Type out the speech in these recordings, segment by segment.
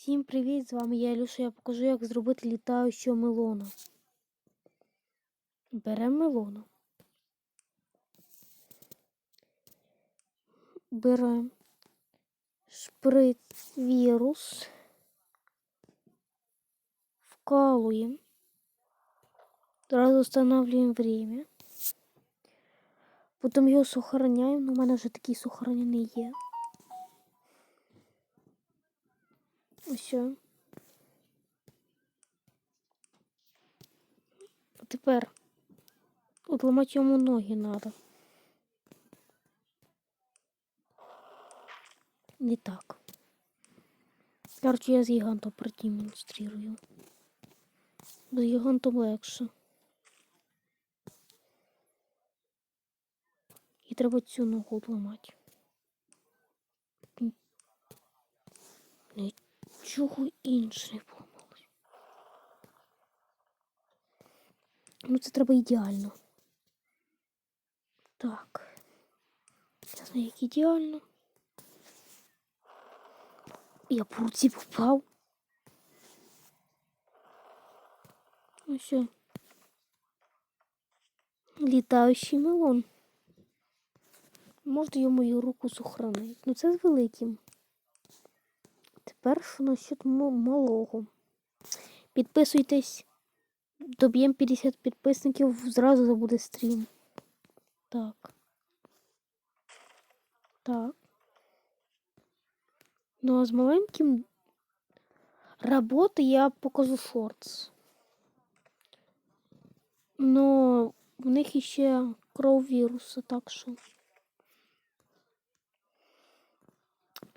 Всім привіт! З вами я Ілюша. Я покажу, як зробити літаючого мелона. Беремо мелона. Беремо шприц вірус. Вкалуємо. Сразу встановлюємо время. Потім його сохраняємо. Ну, у мене вже такий сохранений є. Ось. А тепер отламати йому ноги треба. Не так. Короче, я з гігантом продемонструю. З гігантом легше. І треба цю ногу отламати. Нічого інше не поламалось. Ну, це треба ідеально. Так. Я знаю, як ідеально. Я по руці попав. Ну все. Літаючий мелон. Можна йому мою руку сохранити. Ну це з великим. Тепер що насчет малого. Підписуйтесь. Доб'ємо 50 підписників, зразу забуде стрім. Так. Так. Ну а з маленьким роботи я покажу шортс. Но в них іще кров віруса, так що.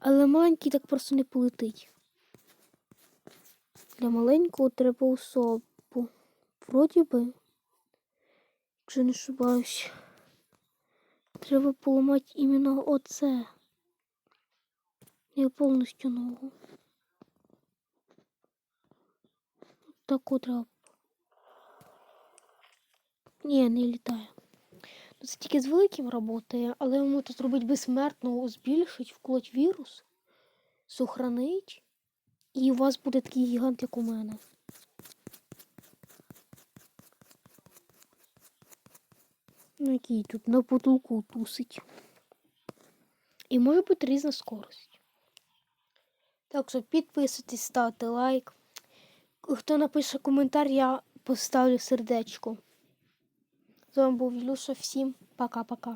Але маленький так просто не полетить. Для маленького треба особу. Вроді би, якщо не ошибаюсь, треба поламати іменно оце. Не повністю ногу. Таку треба. Ні, не літає. Це тільки з великим працює, але йому тут зробити безсмертно, збільшить, вколоть вірус, сохранить, і у вас буде такий гігант, як у мене. Ну, який тут на потолку тусить. І може бути різна скорость. Так що підписуйтесь, ставте лайк. Хто напише коментар, я поставлю сердечко. З вами був Ілюша. Всім пока-пока.